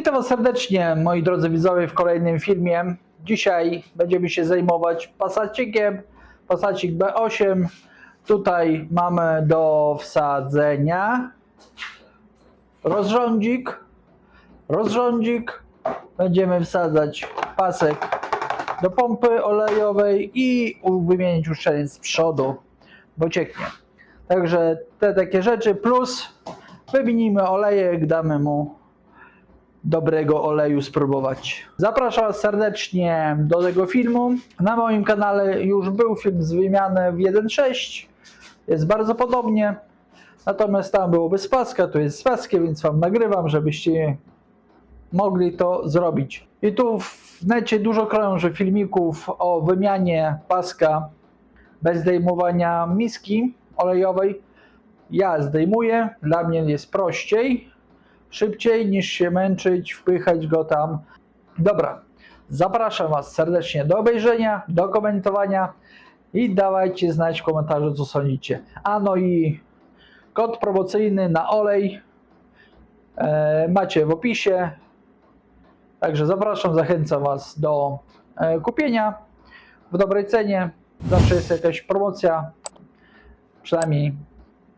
Witam Was serdecznie, moi drodzy widzowie, w kolejnym filmie. Dzisiaj będziemy się zajmować Passacikiem, Passacik B8. Tutaj mamy do wsadzenia rozrządzik, rozrządzik. Będziemy wsadzać pasek do pompy olejowej i wymienić uszczelniec z przodu, bo cieknie. Także te takie rzeczy, plus wymienimy olejek, damy mu dobrego oleju spróbować. Zapraszam serdecznie do tego filmu. Na moim kanale już był film z wymiany w 1.6. Jest bardzo podobnie. Natomiast tam byłoby z paska, tu jest z więc Wam nagrywam, żebyście mogli to zrobić. I tu w necie dużo krąży filmików o wymianie paska bez zdejmowania miski olejowej. Ja zdejmuję, dla mnie jest prościej, szybciej niż się męczyć, wpychać go tam. Dobra, zapraszam Was serdecznie do obejrzenia, do komentowania i dawajcie znać w komentarzu, co sądzicie. A no i kod promocyjny na olej e, macie w opisie. Także zapraszam, zachęcam Was do e, kupienia w dobrej cenie. Zawsze jest jakaś promocja, przynajmniej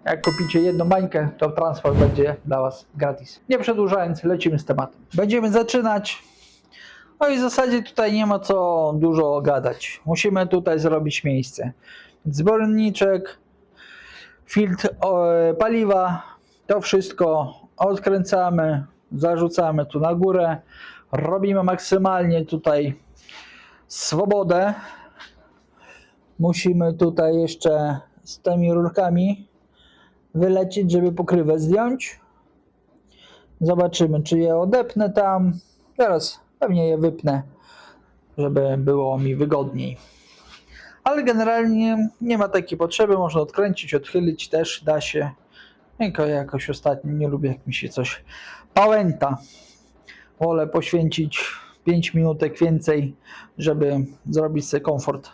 jak kupicie jedną bańkę, to transport będzie dla Was gratis. Nie przedłużając, lecimy z tematem. Będziemy zaczynać. No i w zasadzie tutaj nie ma co dużo gadać. Musimy tutaj zrobić miejsce. Zbiorniczek, filtr e, paliwa, to wszystko odkręcamy, zarzucamy tu na górę. Robimy maksymalnie tutaj swobodę. Musimy tutaj jeszcze z tymi rurkami wylecieć, żeby pokrywę zdjąć. Zobaczymy, czy je odepnę tam. Teraz pewnie je wypnę, żeby było mi wygodniej. Ale generalnie nie ma takiej potrzeby. Można odkręcić, odchylić też da się. Tylko jakoś ostatnio nie lubię, jak mi się coś pałęta. Wolę poświęcić 5 minutek więcej, żeby zrobić sobie komfort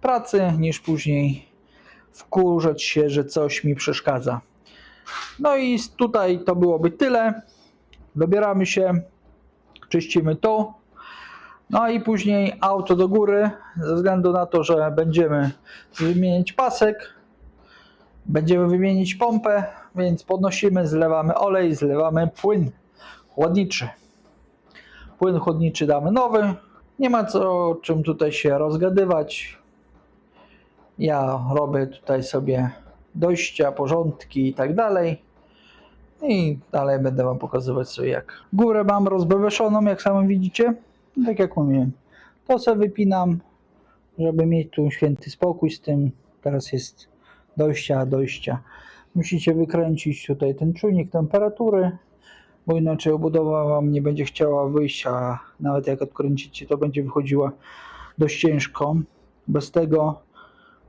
pracy, niż później wkurzać się, że coś mi przeszkadza. No i tutaj to byłoby tyle. Dobieramy się, czyścimy to. No i później auto do góry, ze względu na to, że będziemy wymienić pasek, będziemy wymienić pompę, więc podnosimy, zlewamy olej, zlewamy płyn chłodniczy. Płyn chłodniczy damy nowy. Nie ma co czym tutaj się rozgadywać. Ja robię tutaj sobie dojścia, porządki i tak dalej. I dalej będę Wam pokazywać sobie jak. Górę mam rozbeweszoną, jak sami widzicie. Tak jak mówiłem. To sobie wypinam, żeby mieć tu święty spokój z tym. Teraz jest dojścia, dojścia. Musicie wykręcić tutaj ten czujnik temperatury, bo inaczej obudowa Wam nie będzie chciała wyjść, a nawet jak odkręcicie, to będzie wychodziła dość ciężko. Bez tego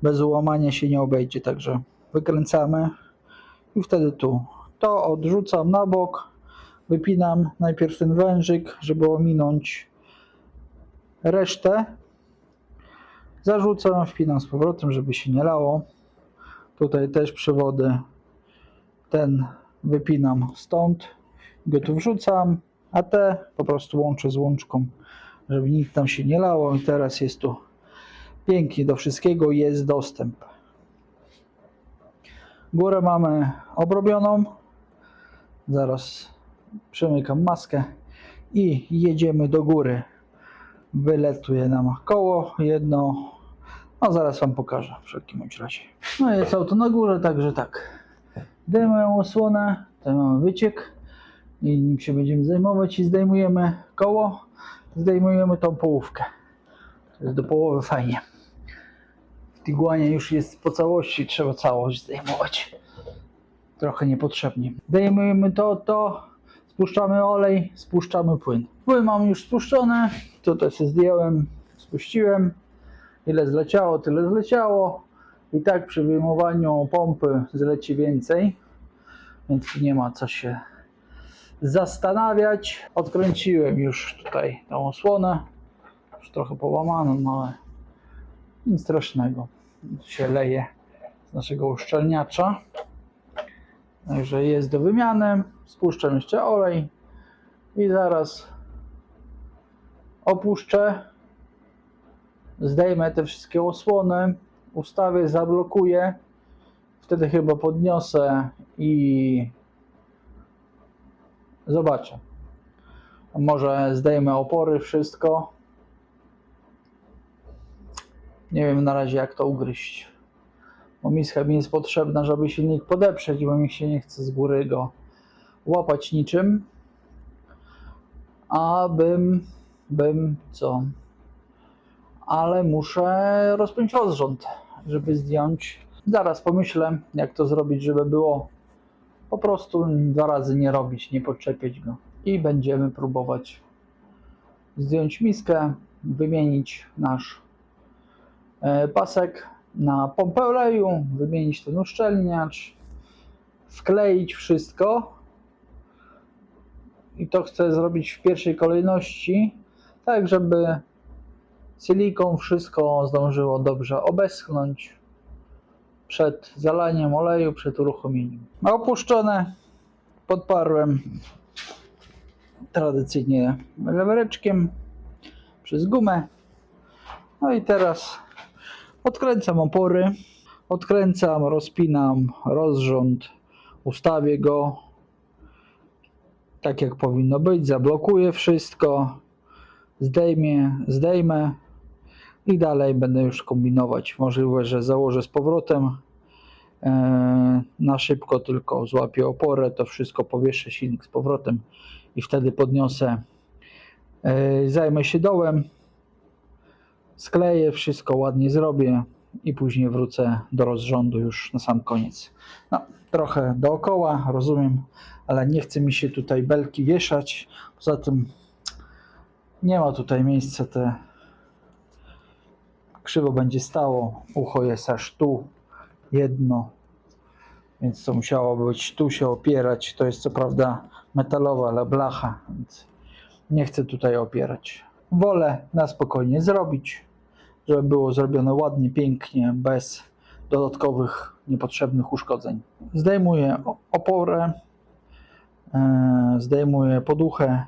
bez łamania się nie obejdzie, także wykręcamy i wtedy tu. To odrzucam na bok, wypinam najpierw ten wężyk, żeby ominąć resztę. Zarzucam, wpinam z powrotem, żeby się nie lało. Tutaj też przewody ten wypinam stąd, go tu wrzucam, a te po prostu łączę z łączką, żeby nikt tam się nie lało i teraz jest tu Pięknie do wszystkiego jest dostęp. Górę mamy obrobioną. Zaraz przemykam maskę i jedziemy do góry. Wyletuje nam koło jedno. No zaraz Wam pokażę w wszelkim razie. No jest auto na górze, także tak. Dajemy osłonę, tutaj mamy wyciek i nim się będziemy zajmować i zdejmujemy koło, zdejmujemy tą połówkę. To jest do połowy fajnie. Tiguanie już jest po całości, trzeba całość zdejmować. Trochę niepotrzebnie. Zdejmujemy to, to, spuszczamy olej, spuszczamy płyn. Płyn mam już spuszczony, tutaj się zdjąłem, spuściłem. Ile zleciało, tyle zleciało. I tak przy wyjmowaniu pompy zleci więcej, więc nie ma co się zastanawiać. Odkręciłem już tutaj tą osłonę, już trochę połamaną, ale nic strasznego. Się leje z naszego uszczelniacza. Także jest do wymiany. Spuszczam jeszcze olej I zaraz opuszczę. Zdejmę te wszystkie osłony, ustawię, zablokuję. Wtedy chyba podniosę i zobaczę. Może zdejmę opory, wszystko. Nie wiem na razie jak to ugryźć. Bo miska mi jest potrzebna, żeby silnik podeprzeć, bo mi się nie chce z góry go łapać niczym. Abym, bym, co? Ale muszę rozpiąć rozrząd, żeby zdjąć. Zaraz pomyślę, jak to zrobić, żeby było po prostu dwa razy nie robić, nie podczepiać go. I będziemy próbować zdjąć miskę, wymienić nasz pasek na pompę oleju, wymienić ten uszczelniacz, wkleić wszystko. I to chcę zrobić w pierwszej kolejności, tak żeby silikon wszystko zdążyło dobrze obeschnąć przed zalaniem oleju, przed uruchomieniem. Opuszczone podparłem tradycyjnie lewereczkiem przez gumę. No i teraz odkręcam opory, odkręcam, rozpinam rozrząd, ustawię go tak jak powinno być, zablokuję wszystko, zdejmę, zdejmę i dalej będę już kombinować. Możliwe, że założę z powrotem e, na szybko, tylko złapię oporę, to wszystko powieszę silnik z powrotem i wtedy podniosę, e, zajmę się dołem, skleję, wszystko ładnie zrobię i później wrócę do rozrządu już na sam koniec. No, trochę dookoła, rozumiem, ale nie chce mi się tutaj belki wieszać. Poza tym nie ma tutaj miejsca, te krzywo będzie stało. Ucho jest aż tu, jedno, więc to musiało być tu się opierać. To jest co prawda metalowa, ale blacha, więc nie chcę tutaj opierać. Wolę na spokojnie zrobić, żeby było zrobione ładnie, pięknie, bez dodatkowych niepotrzebnych uszkodzeń. Zdejmuję oporę, e, zdejmuję poduchę,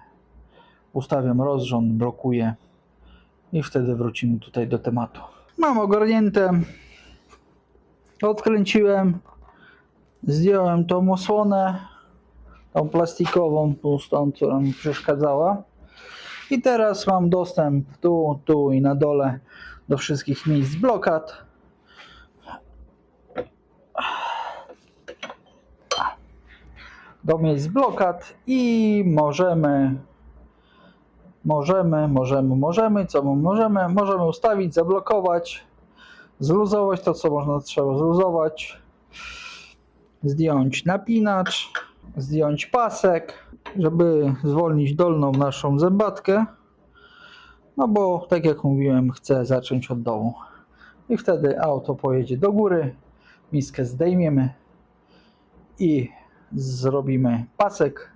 ustawiam rozrząd, blokuję i wtedy wrócimy tutaj do tematu. Mam ogarnięte, odkręciłem, zdjąłem tą osłonę, tą plastikową, pustą, która mi przeszkadzała. I teraz mam dostęp tu, tu i na dole do wszystkich miejsc blokad. Do miejsc blokad i możemy możemy, możemy, możemy, co my możemy? Możemy ustawić, zablokować, zluzować to, co można trzeba zluzować, zdjąć napinacz, zdjąć pasek, żeby zwolnić dolną naszą zębatkę. No bo, tak jak mówiłem, chcę zacząć od dołu. I wtedy auto pojedzie do góry, miskę zdejmiemy i zrobimy pasek,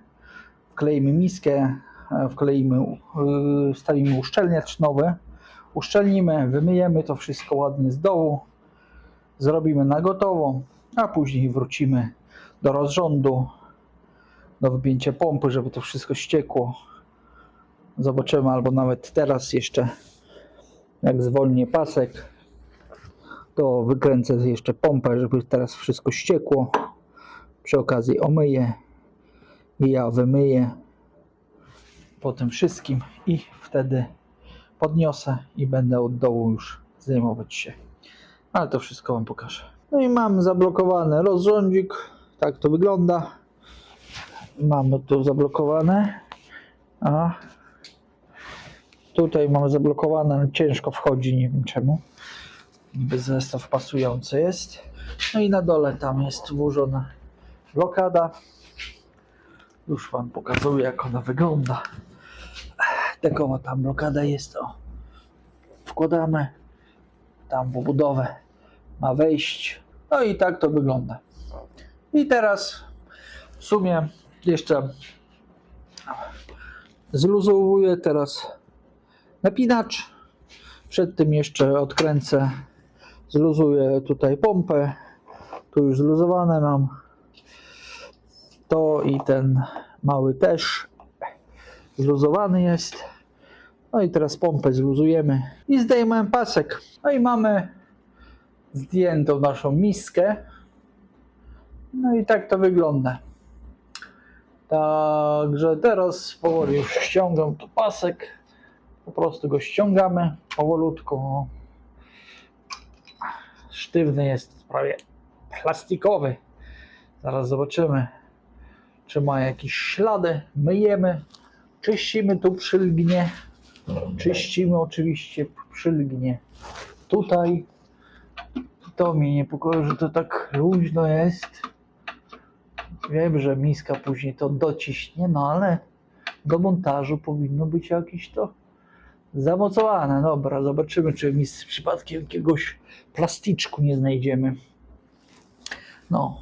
wkleimy miskę, e, wkleimy, yy, wstawimy uszczelniacz nowy, uszczelnimy, wymyjemy to wszystko ładnie z dołu, zrobimy na gotowo, a później wrócimy do rozrządu, do wypięcia pompy, żeby to wszystko ściekło. Zobaczymy, albo nawet teraz jeszcze, jak zwolnię pasek, to wykręcę jeszcze pompę, żeby teraz wszystko ściekło. Przy okazji omyję i ja wymyję po tym wszystkim i wtedy podniosę i będę od dołu już zajmować się. Ale to wszystko Wam pokażę. No i mam zablokowany rozrządzik. Tak to wygląda. Mamy tu zablokowane. A tutaj mamy zablokowane, ale ciężko wchodzi, nie wiem czemu. Niby zestaw pasujący jest. No i na dole tam jest włożona blokada. Już Wam pokazuję, jak ona wygląda. Takowa tam blokada jest. O. Wkładamy tam w. Ma wejść. No i tak to wygląda. I teraz w sumie jeszcze zluzowuję teraz napinacz. Przed tym jeszcze odkręcę, zluzuję tutaj pompę. Tu już zluzowane mam. To i ten mały też. zluzowany jest. No i teraz pompę zluzujemy i zdejmujemy pasek. No i mamy zdjętą naszą miskę. No i tak to wygląda. Także teraz powoli już ściągam tu pasek. Po prostu go ściągamy powolutku. Sztywny jest, prawie plastikowy. Zaraz zobaczymy, czy ma jakieś ślady. Myjemy, czyścimy tu przylgnie. Czyścimy oczywiście przylgnie tutaj. To mnie niepokoi, że to tak luźno jest. Wiem, że miska później to dociśnie, no ale do montażu powinno być jakieś to zamocowane. Dobra, zobaczymy, czy mi z przypadkiem jakiegoś plasticzku nie znajdziemy. No,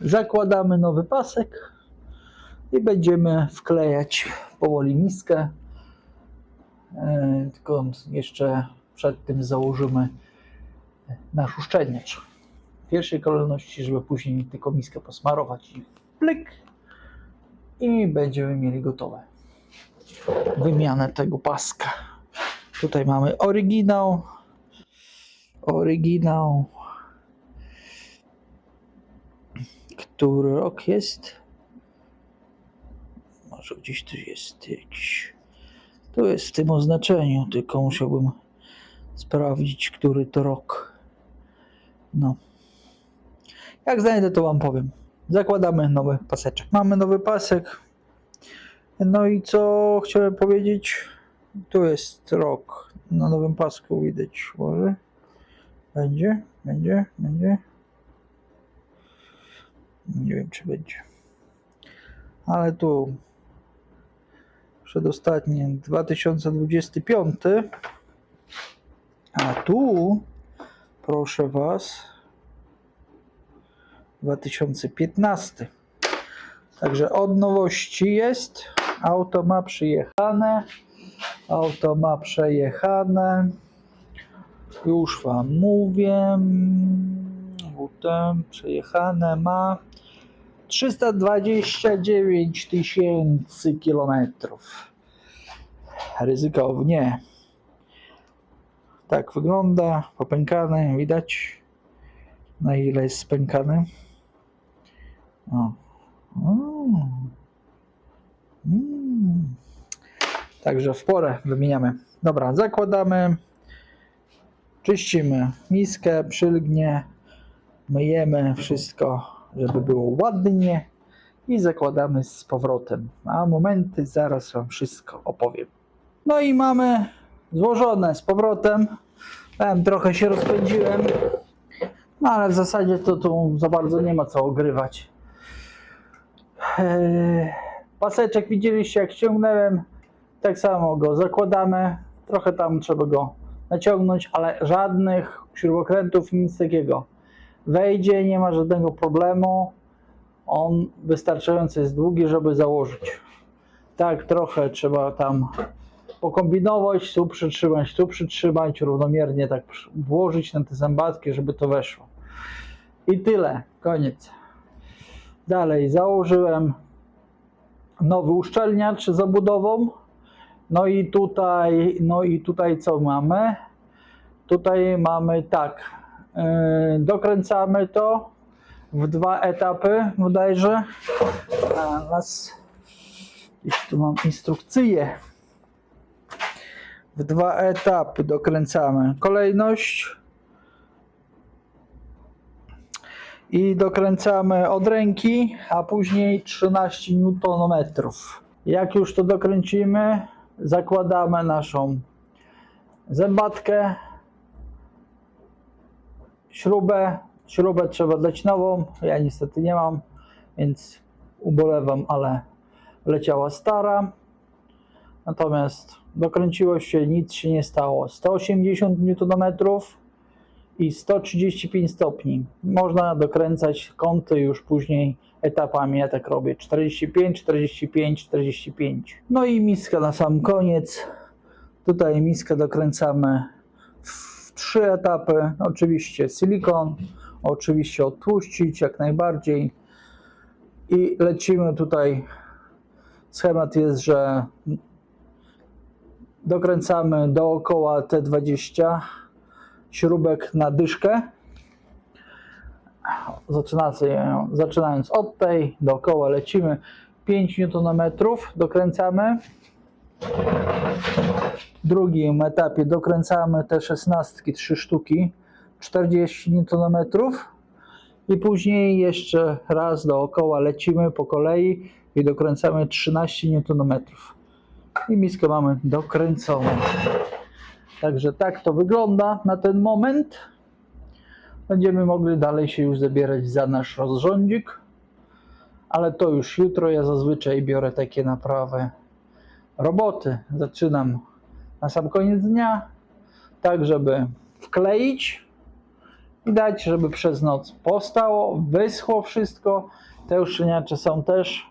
zakładamy nowy pasek i będziemy wklejać powoli miskę. E, Tylko jeszcze przed tym założymy nasz uszczelniacz. Pierwszej kolejności, żeby później tylko miskę posmarować i plik i będziemy mieli gotowe. Wymianę tego paska. Tutaj mamy oryginał. Oryginał. Który rok jest? Może gdzieś tu jest jakiś. Tu jest w tym oznaczeniu, tylko musiałbym sprawdzić, który to rok. No. Jak znajdę, to Wam powiem. Zakładamy nowy paseczek. Mamy nowy pasek. No i co chciałem powiedzieć? Tu jest rok. Na nowym pasku widać. Może? Będzie? Będzie? Będzie? Nie wiem, czy będzie. Ale tu przedostatni 2025. A tu, proszę Was, 2015. Także od nowości jest. Auto ma przyjechane. Auto ma przejechane. Już Wam mówię. Potem przejechane ma 329 tysięcy kilometrów. Ryzykownie. Tak wygląda. Popękane. Widać na ile jest spękany. Mm. Mm. Także w porę wymieniamy. Dobra, zakładamy, czyścimy miskę, przylgnie, myjemy wszystko, żeby było ładnie i zakładamy z powrotem. A momenty zaraz Wam wszystko opowiem. No i mamy złożone z powrotem. Powiem, trochę się rozpędziłem, no ale w zasadzie to tu za bardzo nie ma co ogrywać. Eee, Paseczek widzieliście jak ściągnąłem, tak samo go zakładamy. Trochę tam trzeba go naciągnąć, ale żadnych śrubokrętów, nic takiego. Wejdzie, nie ma żadnego problemu. On wystarczająco jest długi, żeby założyć. Tak, trochę trzeba tam pokombinować, tu przytrzymać, tu przytrzymać, równomiernie tak włożyć na te zębatki, żeby to weszło. I tyle, koniec. Dalej założyłem nowy uszczelniacz z zabudową. No i tutaj, no i tutaj co mamy? Tutaj mamy tak, yy, dokręcamy to w dwa etapy bodajże. A nas, gdzieś tu mam instrukcję. W dwa etapy dokręcamy. Kolejność i dokręcamy od ręki, a później 13 Nm. Jak już to dokręcimy, zakładamy naszą zębatkę, śrubę. Śrubę trzeba dać nową. Ja niestety nie mam, więc ubolewam, ale leciała stara. Natomiast dokręciło się, nic się nie stało. 180 Nm i 135 stopni. Można dokręcać kąty już później etapami. Ja tak robię 45, 45, 45. No i miska na sam koniec. Tutaj miskę dokręcamy w trzy etapy. Oczywiście silikon, oczywiście odtłuścić jak najbardziej. I lecimy tutaj Schemat jest, że dokręcamy dookoła T20 śrubek na dyszkę. Zaczynając, od tej, dookoła lecimy 5 Nm, dokręcamy. W drugim etapie dokręcamy te 16, 3 sztuki, 40 Nm. I później jeszcze raz dookoła lecimy po kolei i dokręcamy 13 Nm. I miskę mamy dokręconą. Także tak to wygląda na ten moment. Będziemy mogli dalej się już zabierać za nasz rozrządzik. Ale to już jutro. Ja zazwyczaj biorę takie naprawy roboty. Zaczynam na sam koniec dnia, tak żeby wkleić i dać, żeby przez noc powstało, wyschło wszystko. Te uszczelniacze są też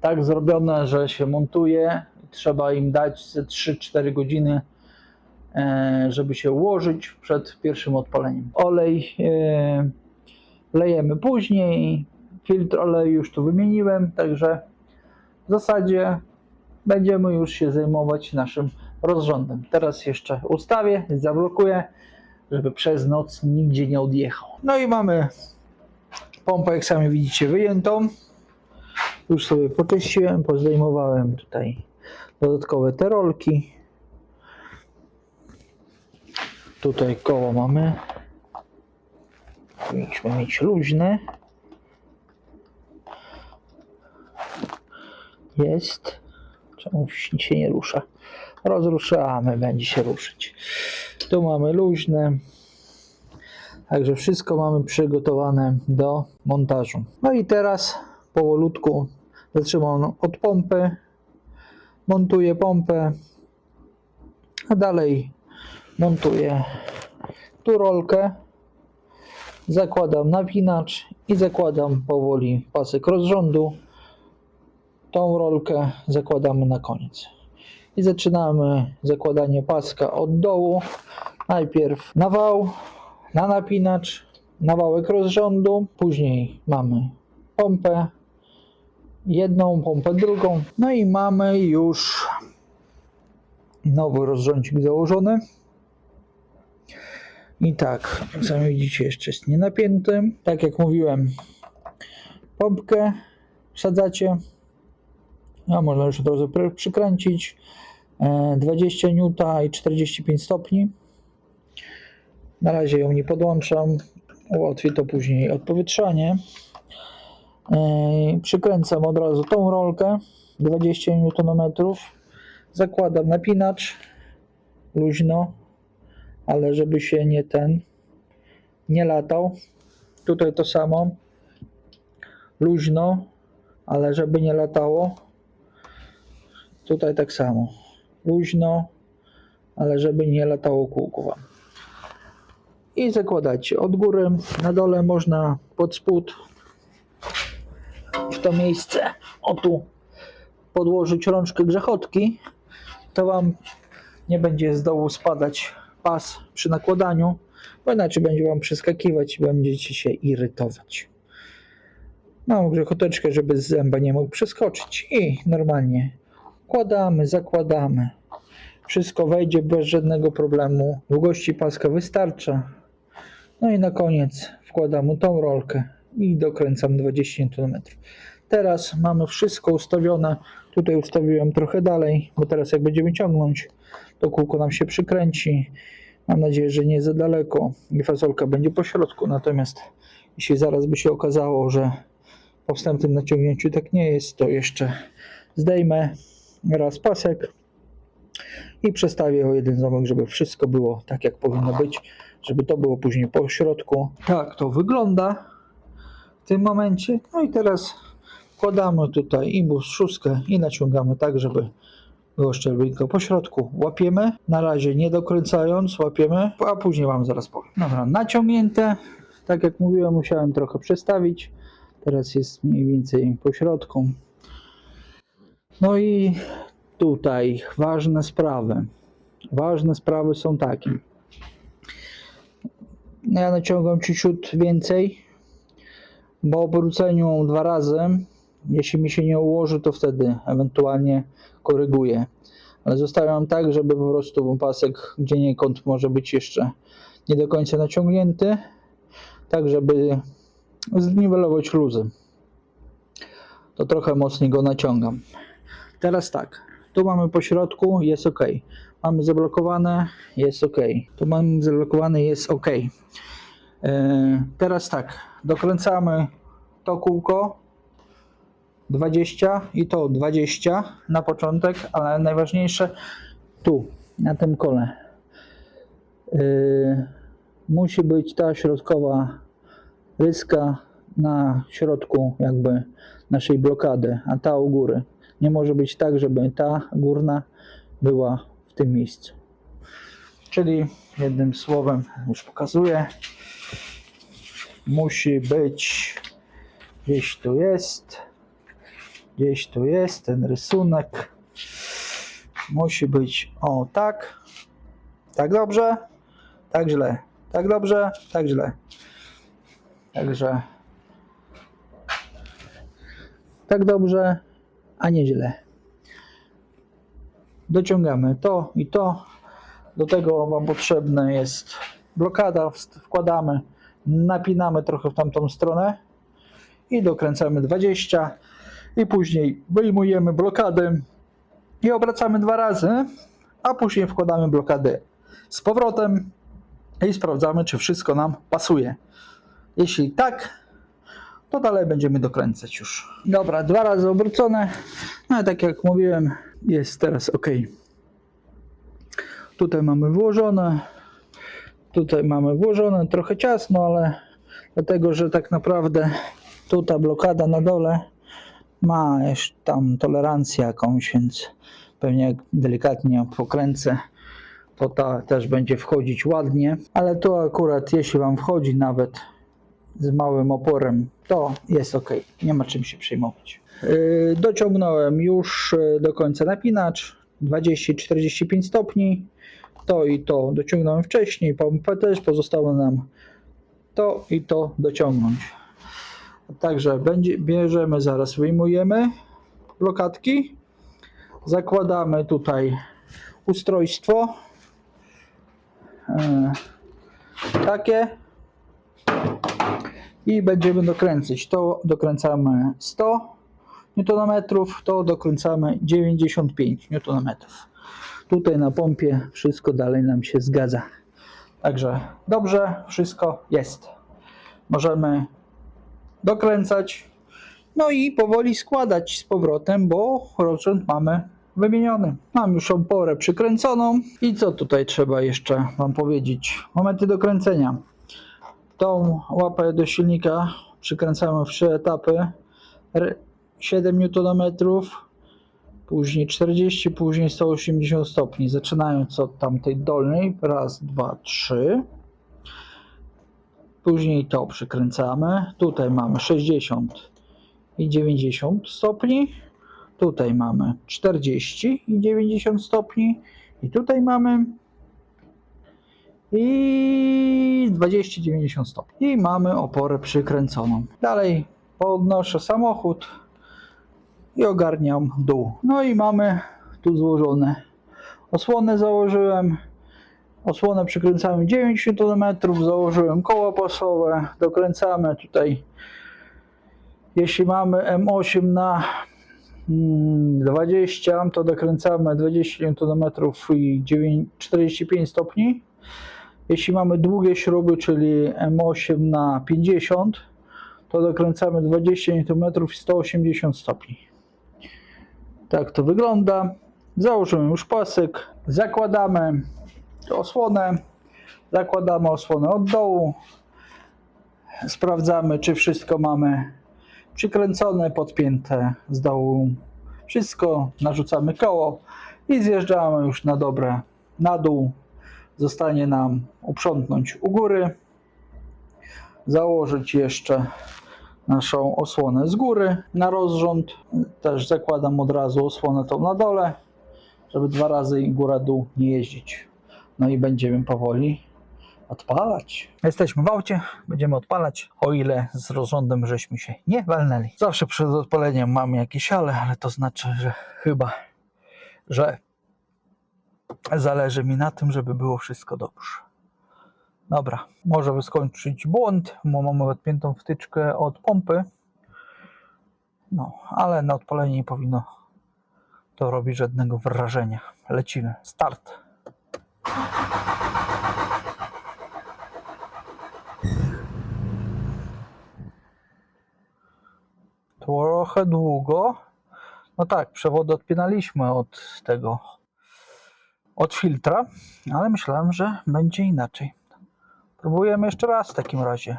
tak zrobione, że się montuje. Trzeba im dać ze 3-4 godziny, żeby się ułożyć przed pierwszym odpaleniem. Olej e, lejemy później. Filtr oleju już tu wymieniłem, także w zasadzie będziemy już się zajmować naszym rozrządem. Teraz jeszcze ustawię, zablokuję, żeby przez noc nigdzie nie odjechał. No i mamy pompę, jak sami widzicie, wyjętą. Już sobie poczyściłem, pozdejmowałem tutaj dodatkowe te rolki. Tutaj koło mamy. Powinniśmy mieć luźne. Jest. Czemu się nie rusza? Rozruszamy, będzie się ruszyć. Tu mamy luźne. Także wszystko mamy przygotowane do montażu. No i teraz powolutku zatrzymam od pompy. Montuję pompę. A dalej montuję tu rolkę. Zakładam napinacz i zakładam powoli pasek rozrządu. Tą rolkę zakładamy na koniec. I zaczynamy zakładanie paska od dołu. Najpierw na wał, na napinacz, na wałek rozrządu. Później mamy pompę, jedną pompę, drugą. No i mamy już nowy rozrządzik założony. I tak, sami widzicie, jeszcze jest nienapięty. Tak jak mówiłem, pompkę wsadzacie. A można już od razu pr- przykręcić. E, 20 N i 45 stopni. Na razie ją nie podłączam. Ułatwi to później odpowietrzanie. E, Przykręcam od razu tą rolkę 20 Nm. Zakładam napinacz luźno, ale żeby się nie ten nie latał. Tutaj to samo luźno, ale żeby nie latało. Tutaj tak samo luźno, ale żeby nie latało kółko wam. I zakładacie od góry, na dole można pod spód w to miejsce, o tu, podłożyć rączkę grzechotki, to Wam nie będzie z dołu spadać pas przy nakładaniu, bo inaczej będzie Wam przeskakiwać i będziecie się irytować. Mam grzechoteczkę, żeby z zęba nie mógł przeskoczyć i normalnie kładamy, zakładamy. Wszystko wejdzie bez żadnego problemu. Długości paska wystarcza. No i na koniec wkładamy tą rolkę i dokręcam 20 Nm. Teraz mamy wszystko ustawione. Tutaj ustawiłem trochę dalej, bo teraz jak będziemy ciągnąć, to kółko nam się przykręci. Mam nadzieję, że nie za daleko i fasolka będzie po środku. Natomiast jeśli zaraz by się okazało, że po wstępnym naciągnięciu tak nie jest, to jeszcze zdejmę raz pasek i przestawię o jeden zamek, żeby wszystko było tak, jak powinno być, żeby to było później po środku. Tak to wygląda w tym momencie. No i teraz wkładamy tutaj imbus szóstkę i naciągamy tak, żeby było szczelbinko po środku. Łapiemy, na razie nie dokręcając, łapiemy, a później wam zaraz powiem. Dobra, naciągnięte. Tak jak mówiłem, musiałem trochę przestawić. Teraz jest mniej więcej po środku. No i tutaj ważne sprawy. Ważne sprawy są takie. Ja naciągam ciut więcej, bo obróceniu dwa razy Jeśli mi się nie ułoży, to wtedy ewentualnie koryguję. Ale zostawiam tak, żeby po prostu pasek gdzieniekąd może być jeszcze nie do końca naciągnięty, tak żeby zniwelować luzy. To trochę mocniej go naciągam. Teraz tak, tu mamy po środku, jest ok. Mamy zablokowane, jest ok. Tu mamy zablokowane, jest ok. E, Teraz tak, dokręcamy to kółko 20 i to 20 na początek, ale najważniejsze tu, na tym kole. Yy, musi być ta środkowa ryska na środku jakby naszej blokady, a ta u góry. Nie może być tak, żeby ta górna była w tym miejscu. Czyli jednym słowem już pokazuję. Musi być gdzieś tu jest. Gdzieś tu jest ten rysunek. Musi być o tak. Tak dobrze. Tak źle. Tak dobrze. Tak źle. Także tak dobrze, a nie źle. Dociągamy to i to. Do tego Wam potrzebna jest blokada. Wkładamy, napinamy trochę w tamtą stronę i dokręcamy 20 i później wyjmujemy blokadę i obracamy dwa razy, a później wkładamy blokadę z powrotem i sprawdzamy, czy wszystko nam pasuje. Jeśli tak, to dalej będziemy dokręcać już. Dobra, dwa razy obrócone. No i tak jak mówiłem, jest teraz ok. Tutaj mamy włożone. Tutaj mamy włożone, trochę ciasno, ale dlatego, że tak naprawdę tu ta blokada na dole ma tam tolerancję jakąś, więc pewnie jak delikatnie pokręcę, to ta też będzie wchodzić ładnie. Ale to akurat, jeśli Wam wchodzi nawet z małym oporem, to jest ok, nie ma czym się przejmować. Yy, dociągnąłem już yy, do końca napinacz 20-45 stopni. To i to dociągnąłem wcześniej, też pozostało nam to i to dociągnąć. Także będzie, bierzemy, zaraz wyjmujemy blokadki, zakładamy tutaj ustrojstwo e, takie i będziemy dokręcać. To dokręcamy 100 Nm, to dokręcamy 95 Nm. Tutaj na pompie wszystko dalej nam się zgadza. Także dobrze, wszystko jest. Możemy dokręcać, no i powoli składać z powrotem, bo rozrząd mamy wymieniony. Mam już oporę przykręconą i co tutaj trzeba jeszcze Wam powiedzieć? Momenty dokręcenia. Tą łapę do silnika przykręcamy w trzy etapy. R- 7 Nm, później 40, później 180 stopni. Zaczynając od tamtej dolnej. Raz, dwa, trzy. Później to przykręcamy. Tutaj mamy 60 i 90 stopni. Tutaj mamy 40 i 90 stopni. I tutaj mamy i 20-90 stopni. I mamy oporę przykręconą. Dalej podnoszę samochód i ogarniam dół. No i mamy tu złożone. Osłonę założyłem. Osłonę przykręcamy 9 Nm, założyłem koło pasowe, dokręcamy tutaj. Jeśli mamy M8 na mm, 20, to dokręcamy 20 Nm i 9 45 stopni. Jeśli mamy długie śruby, czyli M8 na 50, to dokręcamy 20 Nm i 180 stopni. Tak to wygląda. Założymy już pasek, zakładamy osłonę, zakładamy osłonę od dołu, sprawdzamy, czy wszystko mamy przykręcone, podpięte z dołu. Wszystko, narzucamy koło i zjeżdżamy już na dobre na dół. Zostanie nam uprzątnąć u góry, założyć jeszcze naszą osłonę z góry na rozrząd. Też zakładam od razu osłonę tą na dole, żeby dwa razy góra-dół nie jeździć. No i będziemy powoli odpalać. Jesteśmy w aucie, będziemy odpalać, o ile z rozrządem żeśmy się nie walnęli. Zawsze przed odpaleniem mamy jakieś ale, ale to znaczy, że chyba, że zależy mi na tym, żeby było wszystko dobrze. Dobra, może wyskoczyć błąd, bo mamy odpiętą wtyczkę od pompy. No, ale na odpalenie nie powinno to robić żadnego wrażenia. Lecimy. Start. Trochę długo. No tak, przewody odpinaliśmy od tego, od filtra, ale myślałem, że będzie inaczej. Próbujemy jeszcze raz w takim razie.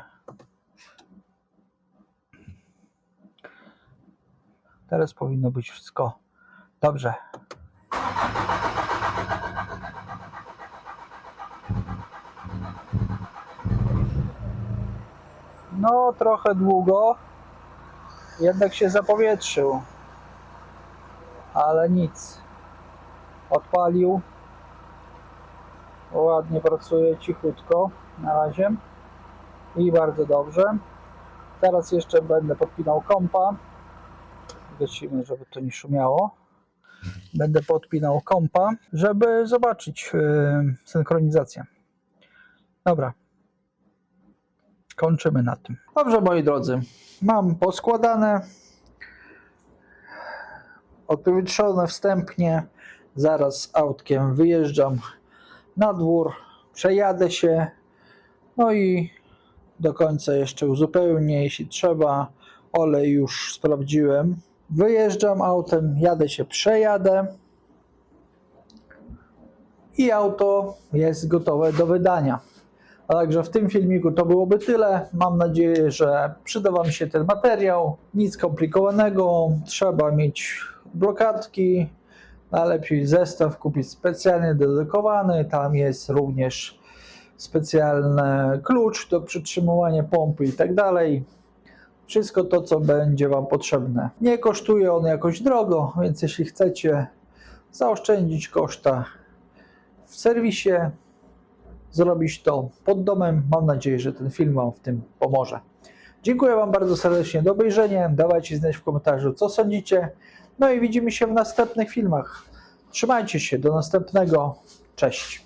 Teraz powinno być wszystko dobrze. No, trochę długo. Jednak się zapowietrzył. Ale nic. Odpalił. Ładnie pracuje, cichutko na razie. I bardzo dobrze. Teraz jeszcze będę podpinał kompa. Lecimy, żeby to nie szumiało. Będę podpinał kompa, żeby zobaczyć yy, synchronizację. Dobra. Kończymy na tym. Dobrze, moi drodzy. Mam poskładane. Odpowietrzone wstępnie. Zaraz autkiem wyjeżdżam na dwór. Przejadę się. No i do końca jeszcze uzupełnię, jeśli trzeba. Olej już sprawdziłem. Wyjeżdżam autem, jadę się, przejadę. I auto jest gotowe do wydania. A także w tym filmiku to byłoby tyle. Mam nadzieję, że przyda Wam się ten materiał. Nic skomplikowanego. Trzeba mieć blokadki. Najlepiej zestaw kupić specjalnie dedykowany. Tam jest również specjalny klucz do przytrzymywania pompy i tak dalej. Wszystko to, co będzie Wam potrzebne. Nie kosztuje on jakoś drogo, więc jeśli chcecie zaoszczędzić koszta w serwisie, zrobić to pod domem, mam nadzieję, że ten film Wam w tym pomoże. Dziękuję Wam bardzo serdecznie do obejrzenia. Dawajcie znać w komentarzu, co sądzicie. No i widzimy się w następnych filmach. Trzymajcie się, do następnego. Cześć.